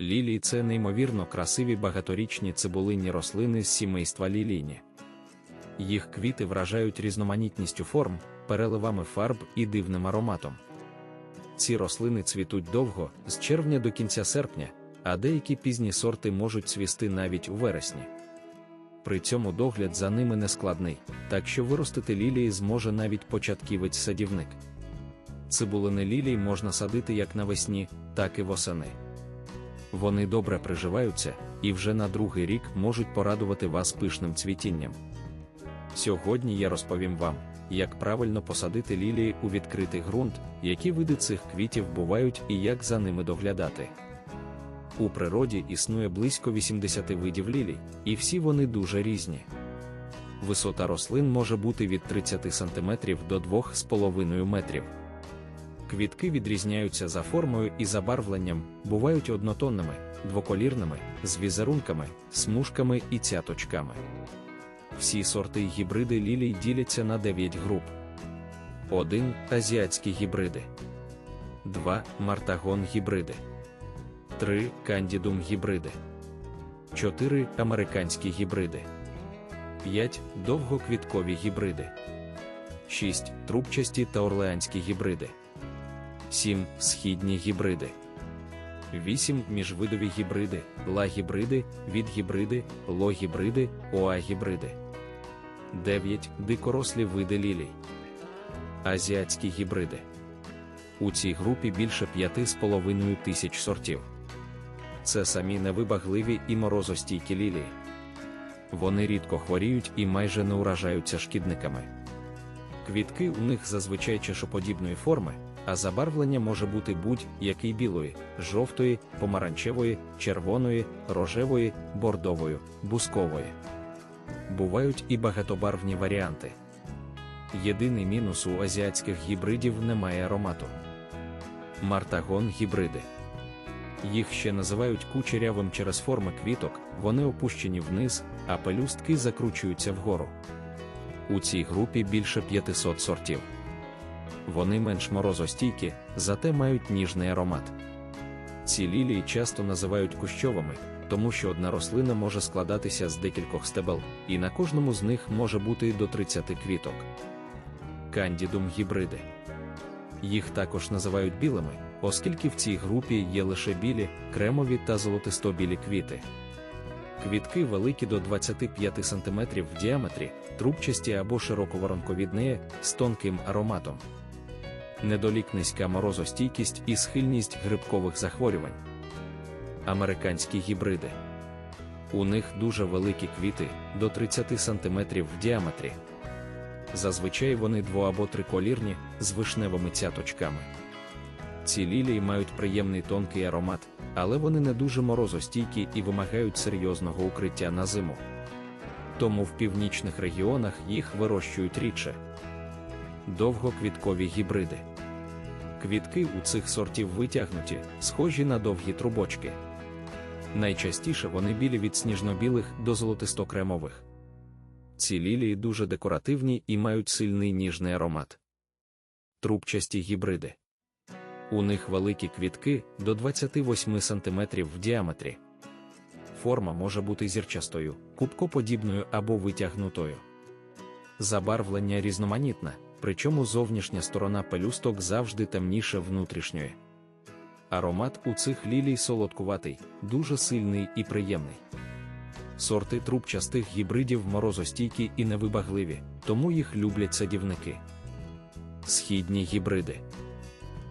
Лілії це неймовірно красиві багаторічні цибулинні рослини з сімейства лілійні. Їх квіти вражають різноманітністю форм, переливами фарб і дивним ароматом. Ці рослини цвітуть довго, з червня до кінця серпня, а деякі пізні сорти можуть цвісти навіть у вересні. При цьому догляд за ними не складний, так що виростити лілії зможе навіть початківець-садівник. Цибулини лілій можна садити як навесні, так і восени. Вони добре приживаються і вже на другий рік можуть порадувати вас пишним цвітінням. Сьогодні я розповім вам, як правильно посадити лілії у відкритий ґрунт, які види цих квітів бувають і як за ними доглядати. У природі існує близько 80 видів лілій, і всі вони дуже різні. Висота рослин може бути від 30 см до 2,5 метрів. Квітки відрізняються за формою і забарвленням, бувають однотонними, двоколірними, з візерунками, смужками і цяточками. Всі сорти гібриди лілій діляться на 9 груп. 1. Азіатські гібриди. 2. Мартагон гібриди. 3. Кандідум гібриди. 4. Американські гібриди. 5. Довгоквіткові гібриди. 6. Трубчасті та орлеанські гібриди. 7. Східні гібриди. 8. Міжвидові гібриди, ла-гібриди, відгібриди, ло-гібриди, оа-гібриди. 9. Дикорослі види лілій. Азіатські гібриди. У цій групі більше 5,5 тисяч сортів. Це самі невибагливі і морозостійкі лілії. Вони рідко хворіють і майже не уражаються шкідниками. Квітки у них зазвичай чашоподібної форми, а забарвлення може бути будь-який білої, жовтої, помаранчевої, червоної, рожевої, бордової, бускової. Бувають і багатобарвні варіанти. Єдиний мінус у азіатських гібридів немає аромату. Мартагон гібриди. Їх ще називають кучерявим через форми квіток, вони опущені вниз, а пелюстки закручуються вгору. У цій групі більше 500 сортів. Вони менш морозостійкі, зате мають ніжний аромат. Ці лілії часто називають кущовими, тому що одна рослина може складатися з декількох стебел, і на кожному з них може бути до 30 квіток. Кандідум гібриди. Їх також називають білими, оскільки в цій групі є лише білі, кремові та золотисто-білі квіти. Квітки великі до 25 см в діаметрі, трубчасті або широковоронковідні, з тонким ароматом. Недолік низька морозостійкість і схильність грибкових захворювань. Американські гібриди. У них дуже великі квіти до 30 см в діаметрі. Зазвичай вони дво- або триколірні з вишневими цяточками. Ці лілії мають приємний тонкий аромат, але вони не дуже морозостійкі і вимагають серйозного укриття на зиму. Тому в північних регіонах їх вирощують рідше. Довгоквіткові гібриди. Квітки у цих сортів витягнуті, схожі на довгі трубочки. Найчастіше вони білі від сніжно-білих до золотисто-кремових. Ці лілії дуже декоративні і мають сильний ніжний аромат. Трубчасті гібриди. У них великі квітки до 28 см в діаметрі. Форма може бути зірчастою, кубкоподібною або витягнутою. Забарвлення різноманітне, причому зовнішня сторона пелюсток завжди темніше внутрішньої. Аромат у цих лілій солодкуватий, дуже сильний і приємний. Сорти трубчастих гібридів морозостійкі і невибагливі, тому їх люблять садівники. Східні гібриди.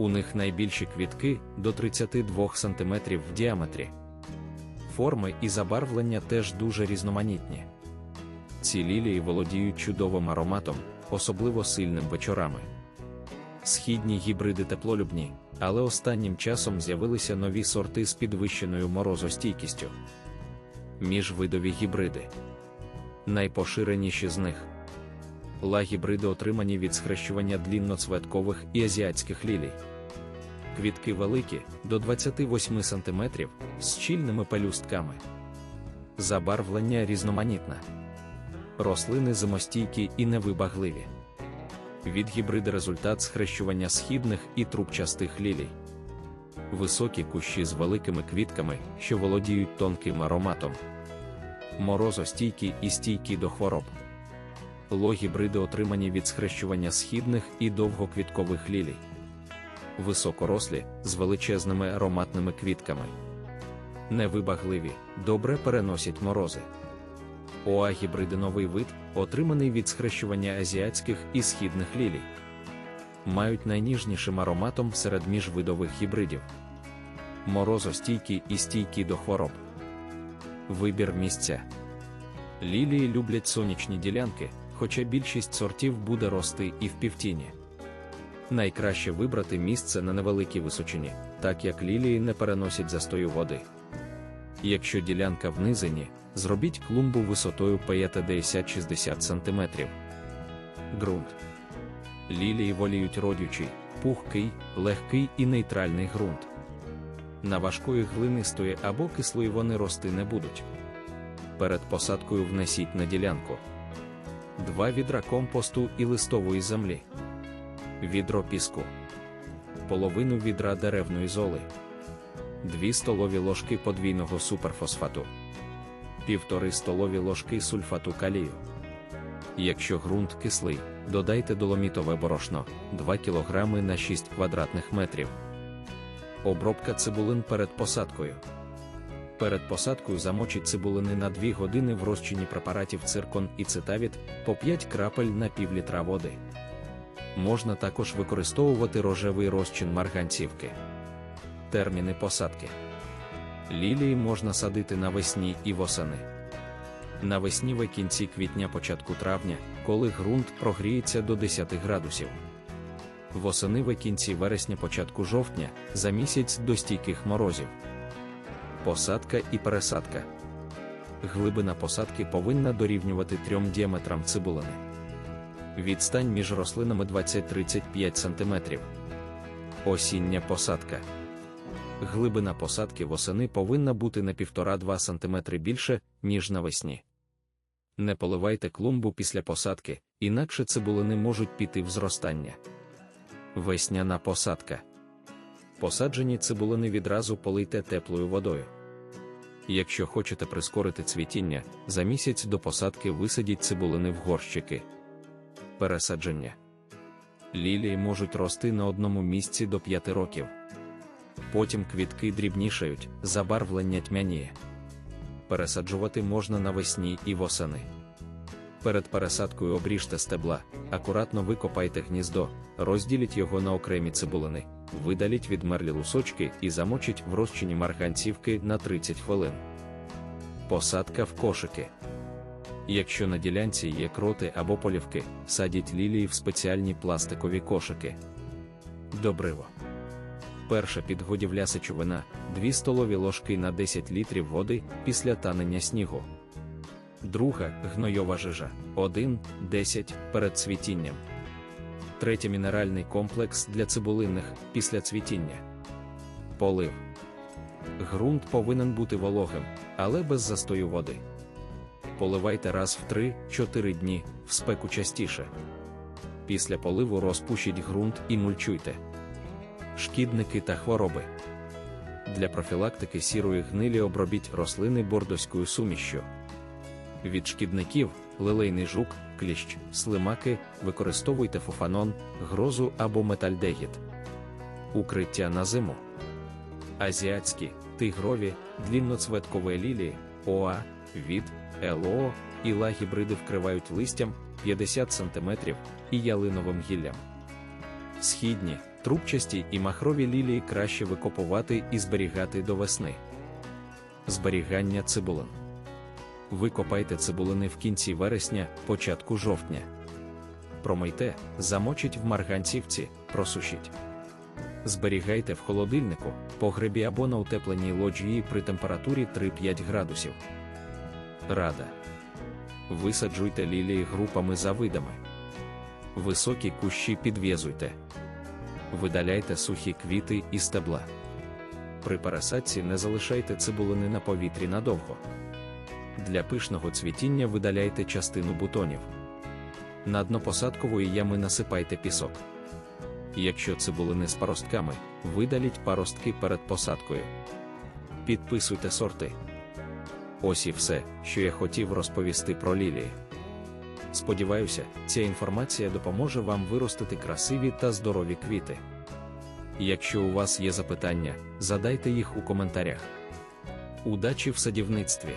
У них найбільші квітки до 32 см в діаметрі. Форми і забарвлення теж дуже різноманітні. Ці лілії володіють чудовим ароматом, особливо сильним вечорами. Східні гібриди теплолюбні, але останнім часом з'явилися нові сорти з підвищеною морозостійкістю. Міжвидові гібриди. Найпоширеніші з них ла-гібриди отримані від схрещування длінноцветкових і азіатських лілій. Квітки великі до 28 см з щільними пелюстками. Забарвлення різноманітне. Рослини зимостійкі і невибагливі. Від гібриди результат схрещування східних і трубчастих лілій. Високі кущі з великими квітками, що володіють тонким ароматом. Морозостійкі і стійкі до хвороб. Логібриди отримані від схрещування східних і довгоквіткових лілій. Високорослі з величезними ароматними квітками. Невибагливі, добре переносять морози. Оа гібриди новий вид, отриманий від схрещування азіатських і східних лілій. Мають найніжнішим ароматом серед міжвидових гібридів. Морозостійкі і стійкі до хвороб. Вибір місця. Лілії люблять сонячні ділянки, хоча більшість сортів буде рости і в півтіні. Найкраще вибрати місце на невеликій височині, так як лілії не переносять застою води. Якщо ділянка в низині, зробіть клумбу висотою 50-60 см. Ґрунт. Лілії воліють родючий, пухкий, легкий і нейтральний ґрунт. На важкої глинистої або кислої вони рости не будуть. Перед посадкою внесіть на ділянку 2 відра компосту і листової землі, відро піску, половину відра деревної золи, 2 столові ложки подвійного суперфосфату, 1,5 столові ложки сульфату калію. Якщо ґрунт кислий, додайте доломітове борошно 2 кг на 6 квадратних метрів. Обробка цибулин перед посадкою. Перед посадкою замочіть цибулини на 2 години в розчині препаратів циркон і цитавіт по 5 крапель на пів літра води. Можна також використовувати рожевий розчин марганцівки. Терміни посадки. Лілії можна садити навесні і восени. Навесні в кінці квітня початку травня, коли ґрунт прогріється до 10 градусів. Восени в кінці вересня початку жовтня за місяць до стійких морозів. Посадка і пересадка. Глибина посадки повинна дорівнювати трьом діаметрам цибулини. Відстань між рослинами 20-35 см. Осіння посадка. Глибина посадки восени повинна бути на 1,5-2 см більше, ніж навесні. Не поливайте клумбу після посадки, інакше цибулини можуть піти в зростання. Весняна посадка. Посаджені цибулини відразу полийте теплою водою. Якщо хочете прискорити цвітіння, за місяць до посадки висадіть цибулини в горщики. Пересадження. Лілії можуть рости на одному місці до 5 років. Потім квітки дрібнішають, забарвлення тьмяніє. Пересаджувати можна навесні і восени. Перед пересадкою обріжте стебла, акуратно викопайте гніздо, розділіть його на окремі цибулини, видаліть відмерлі лусочки і замочіть в розчині марганцівки на 30 хвилин. Посадка в кошики. Якщо на ділянці є кроти або полівки, садіть лілії в спеціальні пластикові кошики. Добриво. Перша підгодівля сечовина 2 столові ложки на 10 літрів води після танення снігу. Друга гнойова жижа 1-10 перед цвітінням. Третя мінеральний комплекс для цибулинних після цвітіння. Полив. Грунт повинен бути вологим, але без застою води. Поливайте раз в 3-4 дні, в спеку частіше. Після поливу розпушіть ґрунт і мульчуйте. Шкідники та хвороби. Для профілактики сірої гнилі обробіть рослини бордоською сумішшю. Від шкідників, лилейний жук, кліщ, слимаки, використовуйте фуфанон, грозу або метальдегіт. Укриття на зиму. Азіатські, тигрові, длінноцветкові лілії, ОА, від, ЛО і лагібриди вкривають листям 50 см і ялиновим гіллям. Східні, трубчасті і махрові лілії краще викопувати і зберігати до весни. Зберігання цибулин. Викопайте цибулини в кінці вересня, початку жовтня. Промийте, замочіть в марганцівці, просушіть. Зберігайте в холодильнику, погребі або на утепленій лоджії при температурі 3-5 градусів. Рада. Висаджуйте лілії групами за видами. Високі кущі підв'язуйте. Видаляйте сухі квіти і стебла. При пересадці не залишайте цибулини на повітрі надовго. Для пишного цвітіння видаляйте частину бутонів. На дно посадкової ями насипайте пісок. Якщо цибулини з паростками, видаліть паростки перед посадкою. Підписуйте сорти. Ось і все, що я хотів розповісти про лілії. Сподіваюся, ця інформація допоможе вам виростити красиві та здорові квіти. Якщо у вас є запитання, задайте їх у коментарях. Удачі в садівництві!